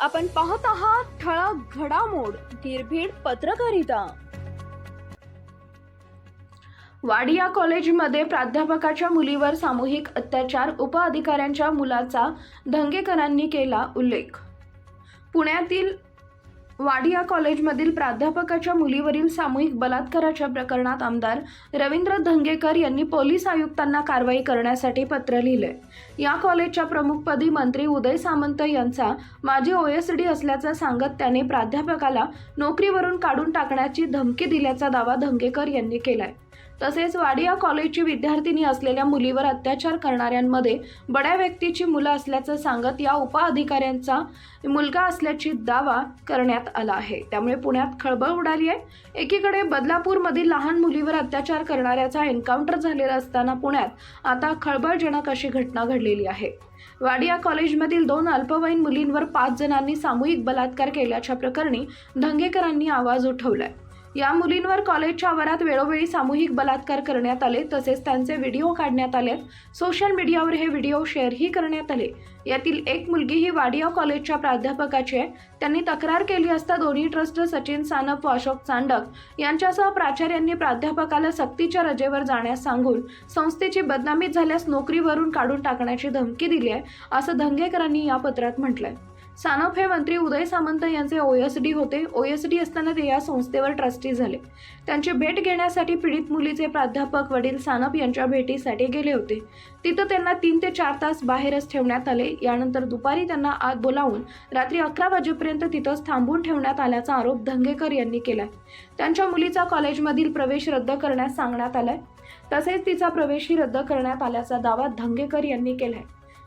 आपण पाहत आहात ठळक घडामोड निर्भीड पत्रकारिता. वाडिया कॉलेजमध्ये प्राध्यापकाच्या मुलीवर सामूहिक अत्याचार उपअधिकाऱ्यांच्या मुलाचा धंगेकरांनी केला उल्लेख. पुण्यातील वाडिया कॉलेजमधील प्राध्यापकाच्या मुलीवरील सामूहिक बलात्काराच्या प्रकरणात आमदार रवींद्र धंगेकर यांनी पोलीस आयुक्तांना कारवाई करण्यासाठी पत्र लिहिले या कॉलेजच्या प्रमुखपदी मंत्री उदय सामंत यांचा माजी ओएसडी असल्याचं सांगत त्याने प्राध्यापकाला नोकरीवरून काढून टाकण्याची धमकी दिल्याचा दावा धंगेकर यांनी केलाय. तसेच वाडिया कॉलेजची विद्यार्थिनी असलेल्या मुलीवर अत्याचार करणाऱ्यांमध्ये बड्या व्यक्तीची मुलं असल्याचं सांगत या उपअधिकाऱ्यांचा मुलगा असल्याची दावा करण्यात आला आहे. त्यामुळे पुण्यात खळबळ उडाली आहे. एकीकडे बदलापूरमधील लहान मुलीवर अत्याचार करणाऱ्याचा एन्काउंटर झालेला असताना पुण्यात आता खळबळजनक अशी घटना घडलेली आहे. वाडिया कॉलेजमधील दोन अल्पवयीन मुलींवर पाच जणांनी सामूहिक बलात्कार केल्याच्या प्रकरणी धंगेकरांनी आवाज उठवलाय. या मुलींवर कॉलेजच्या आवारात वेळोवेळी सामूहिक बलात्कार करण्यात आले तसेच त्यांचे व्हिडिओ काढण्यात आले. सोशल मीडियावर हे व्हिडिओ शेअरही करण्यात आले. यातील एक मुलगी ही वाडिया कॉलेजच्या प्राध्यापकाची आहे. त्यांनी तक्रार केली असता दोन्ही ट्रस्ट सचिन सानप व अशोक चांडक यांच्यासह प्राचार्यांनी प्राध्यापकाला सक्तीच्या रजेवर जाण्यास सांगून संस्थेची बदनामी झाल्यास नोकरीवरून काढून टाकण्याची धमकी दिली आहे असं धंगेकरांनी या पत्रात म्हटलंय. सानप हे मंत्री उदय सामंत यांचे ओएसडी होते. ओएसडी असताना ते या संस्थेवर ट्रस्टी झाले. त्यांची भेट घेण्यासाठी पीडित मुलीचे प्राध्यापक वडील सानप यांच्या भेटीसाठी गेले होते. तिथं त्यांना तीन ते चार तास बाहेरच ठेवण्यात आले. यानंतर दुपारी त्यांना आत बोलावून रात्री अकरा वाजेपर्यंत तिथंच थांबून ठेवण्यात आल्याचा आरोप धंगेकर यांनी केला. त्यांच्या मुलीचा कॉलेजमधील प्रवेश रद्द करण्यास सांगण्यात आलाय. तसेच तिचा प्रवेशही रद्द करण्यात आल्याचा दावा धंगेकर यांनी केलाय.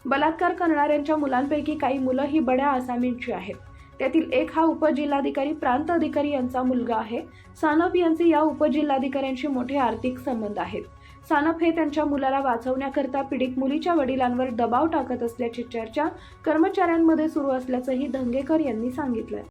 बलात्कार करणाऱ्यांच्या मुलांपैकी काही मुलं ही बड्या आसामींची आहेत. त्यातील एक हा उपजिल्हाधिकारी प्रांत अधिकारी यांचा मुलगा आहे. सानप यांचे या उपजिल्हाधिकाऱ्यांशी मोठे आर्थिक संबंध आहेत. सानप हे त्यांच्या मुलाला वाचवण्याकरता पीडित मुलीच्या वडिलांवर दबाव टाकत असल्याची चर्चा कर्मचाऱ्यांमध्ये सुरू असल्याचंही धंगेकर यांनी सांगितलं